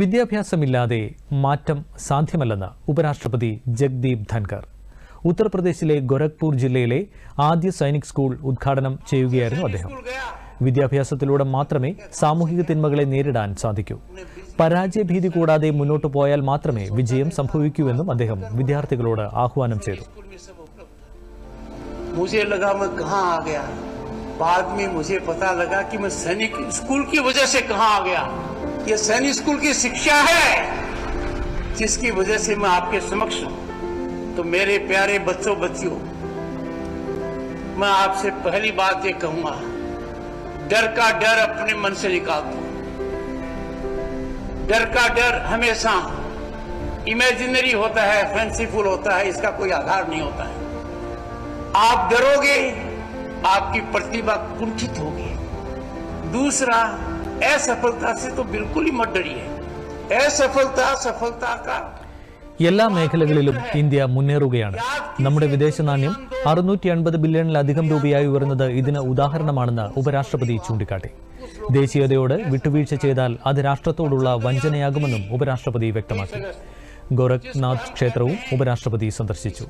വിദ്യാഭ്യാസമില്ലാതെ മാറ്റം സാധ്യമല്ലെന്ന് ഉപരാഷ്ട്രപതി ജഗ്ദീപ് ധൻകർ ഉത്തർപ്രദേശിലെ ഗോരഖ്പൂർ ജില്ലയിലെ ആദ്യ സൈനിക് സ്കൂൾ ഉദ്ഘാടനം ചെയ്യുകയായിരുന്നു അദ്ദേഹം വിദ്യാഭ്യാസത്തിലൂടെ മാത്രമേ സാമൂഹിക തിന്മകളെ നേരിടാൻ സാധിക്കൂ പരാജയഭീതി കൂടാതെ മുന്നോട്ടു പോയാൽ മാത്രമേ വിജയം സംഭവിക്കൂ എന്നും അദ്ദേഹം വിദ്യാർത്ഥികളോട് ആഹ്വാനം ചെയ്തു मुझे लगा मैं कहाँ आ गया बाद में मुझे पता लगा कि मैं सैनिक स्कूल की वजह से कहाँ आ गया ये सैनिक स्कूल की शिक्षा है, जिसकी वजह से मैं आपके समक्ष हूँ। तो मेरे प्यारे बच्चों, बच्चियों, मैं आपसे पहली बात ये कहूँगा, डर का डर अपने मन से निकाल दो डर का डर हमेशा इमेजिनरी होता है फैंसीफुल होता है, इसका कोई आधार नहीं होता है। आप डरोगे, आपकी प्रतिभा कुंठित होगी। दूसरा असफलता से तो बिल्कुल ही मत डरिए असफलता सफलता का എല്ലാ മേഖലകളിലും ഇന്ത്യ മുന്നേറുകയാണ് നമ്മുടെ വിദേശ നാണ്യം അറുന്നൂറ്റി അൻപത് ബില്യണിലധികം രൂപയായി ഉയർന്നത് ഇതിന് ഉദാഹരണമാണെന്ന് ഉപരാഷ്ട്രപതി ചൂണ്ടിക്കാട്ടി ദേശീയതയോട് വിട്ടുവീഴ്ച ചെയ്താൽ അത് രാഷ്ട്രത്തോടുള്ള വഞ്ചനയാകുമെന്നും ഉപരാഷ്ട്രപതി വ്യക്തമാക്കി ഗോരഖ്നാഥ് ക്ഷേത്രവും ഉപരാഷ്ട്രപതി സന്ദർശിച്ചു